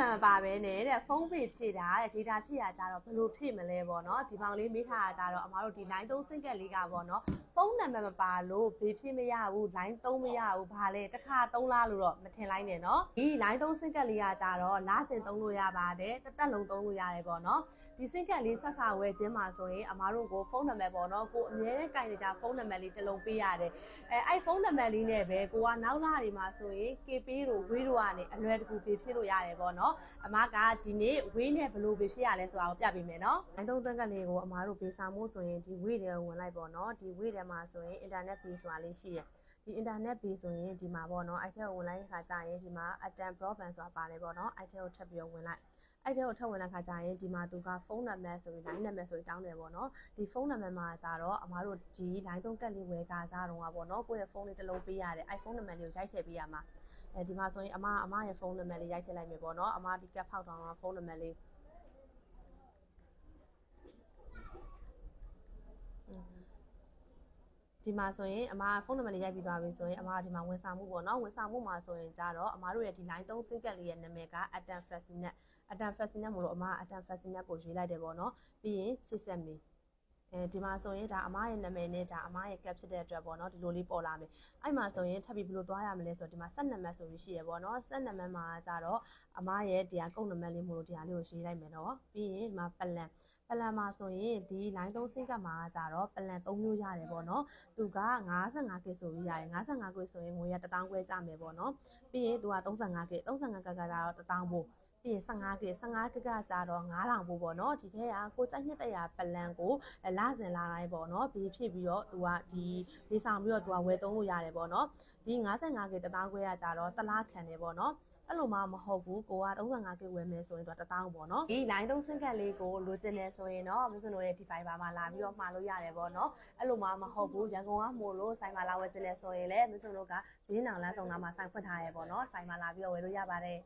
နံပါတ်မပါဘဲနဲ့တဲ့ဖုန်းပေဖြည့်တာတဲ့ data ဖြည့်ရကြတော့ဘယ်လိုဖြည့်မလဲပေါ့နော်ဒီပေါင်လေးမေးထားတာကြတော့အမားတို့ဒီ line 3 single လေးကပေါ့နော်ဖုန်းနံပါတ်မပါလို့ဘေးဖြည့်မရဘူး line 3မရဘူးဘာလဲတစ်ခါ3လားလို့တော့မထင်လိုက်နဲ့နော်ဒီ line 3 single လေးကကြတော့လစဉ်သုံးလို့ရပါတယ်တစ်သက်လုံးသုံးလို့ရတယ်ပေါ့နော်ဒီစင်ကက်လေးဆက်စာဝယ်ခြင်းမှာဆိုရင်အမားတို့ကိုဖုန်းနံပါတ်ပေါ့နော်ကိုအမြဲတမ်းကင်နေကြဖုန်းနံပါတ်လေးတစ်လုံးပေးရတယ်အဲအဲ့ဖုန်းနံပါတ်လေးနဲ့ပဲကိုကနောက်လာတွေမှာဆိုရင် KP တို့ဝေးတို့ကနေအလွယ်တကူပေးဖြစ်လို့ရတယ်ပေါ့နော်အမကဒီနေ့ဝေးနဲ့ဘယ်လိုပေးဖြစ်ရလဲဆိုတာကိုပြပေးမယ်နော်နိုင်သုံးသက်ကလေးကိုအမားတို့ပေးဆောင်မှုဆိုရင်ဒီဝေးတွေကိုဝင်လိုက်ပေါ့နော်ဒီဝေးထဲမှာဆိုရင် internet pay ဆိုတာလေးရှိတယ်ဒီ internet pay ဆိုရင်ဒီမှာပေါ့နော်အဲ့ထက်ကိုဝင်လိုက်တဲ့ခါကျရင်ဒီမှာ atom broadband ဆိုတာပါတယ်ပေါ့နော်အဲ့ထက်ကိုထပ်ပြီးတော့ဝင်လိုက်အဲ့တဲ့ကိုထုတ်ဝင်တဲ့ခါကျရင်ဒီမှာသူကဖုန်းနံပါတ်ဆိုပြီး line နံပါတ်ဆိုပြီးတောင်းတယ်ပေါ့နော်ဒီဖုန်းနံပါတ်မှာကျတော့အမားတို့ဒီ line သုံးကက်လေးဝယ်ကစားတော့ပေါ့နော်ကိုယ့်ရဲ့ဖုန်းလေးတစ်လုံးပေးရတယ် iPhone နံပါတ်လေးကိုရိုက်ထည့်ပေးရမှာ အဲဒီမှာဆိုရင်အမအမရဲ့ဖုန်းနံပါတ်လေးရိုက်ထည့်လိုက်မယ်ပေါ့နော်အမဒီကက်ဖောက်တောင်းတော့ဖုန်းနံပါတ်လေးဒီမှာဆိုရင်အမဖုန်းနံပါတ်လေးရိုက်ပြီးသွားပြီဆိုရင်အမဒီမှာဝန်ဆောင်မှုပေါ့နော်ဝန်ဆောင်မှုမှာဆိုရင်ကြတော့အမတို့ရဲ့ဒီ line 3 SIM card လေးရဲ့နာမည်က Atom Flexinet Atom Flexinet မို့လို့အမ Atom Flexinet ကိုရေးလိုက်တယ်ပေါ့နော်ပြီးရင်ချစ်ဆက်မီ အဲဒီမှာဆိုရင်ဒါအမရဲ့နာမည်နဲ့ဒါအမရဲ့ cap ဖြစ်တဲ့အတွက်ပေါ့နော်ဒီလိုလေးပေါ်လာမယ်အဲ့မှာဆိုရင်ထပ်ပြီးဘယ်လိုသွားရမလဲဆိုတော့ဒီမှာဆက်နံပါတ်ဆိုပြီးရှိရပေါ့နော်ဆက်နံပါတ်မှာကြတော့အမရဲ့ဒီဟာကုတ်နံပါတ်လေးမို့လို့ဒီဟာလေးကိုရေးလိုက်မယ်နော်ပြီးရင်ဒီမှာပလန်ပလန်မှာဆိုရင်ဒီ line 3 sync ကမှာကြတော့ပလန်3မျိုးရတယ်ပေါ့နော်သူက 55k ဆိုပြီးရတယ် 55k ဆိုရင်ငွေရ1000ခွဲကြမယ်ပေါ့နော်ပြီးရင်သူက 35k 35k ကကြတော့1000ပို့ ပြီးရင် 15k 15k ကကြတော့9000ပို့ပေါ့နော်ဒီထဲကကိုကြိုက်နှစ်တရာပလန်ကိုလစဉ်လာတိုင်းပေါ့နော်ဘေးဖြစ်ပြီးတော့သူကဒီလေးဆောင်ပြီးတော့သူကဝယ်သုံးလို့ရတယ်ပေါ့နော်ဒီ 55k 1000ခွဲကကြတော့တလားခံတယ်ပေါ့နော်အဲ့လိုမှမဟုတ်ဘူးကိုက 35k ဝယ်မယ်ဆိုရင်တော့1000ပေါ့နော်ဒီ line 3 sim card လေးကိုလိုချင်တယ်ဆိုရင်တော့မစွန်တို့ရဲ့ Deviber မှာလာပြီးတော့မှာလို့ရတယ်ပေါ့နော်အဲ့လိုမှမဟုတ်ဘူးရန်ကုန်ကမို့လို့ဆိုင်မှာလာဝယ်ချင်တယ်ဆိုရင်လည်းမစွန်တို့ကဘင်းနောင်လမ်းဆောင်နာမှာဆိုင်ဖွင့်ထားရပေါ့နော်ဆိုင်မှာလာပြီးတော့ဝယ်လို့ရပါတယ်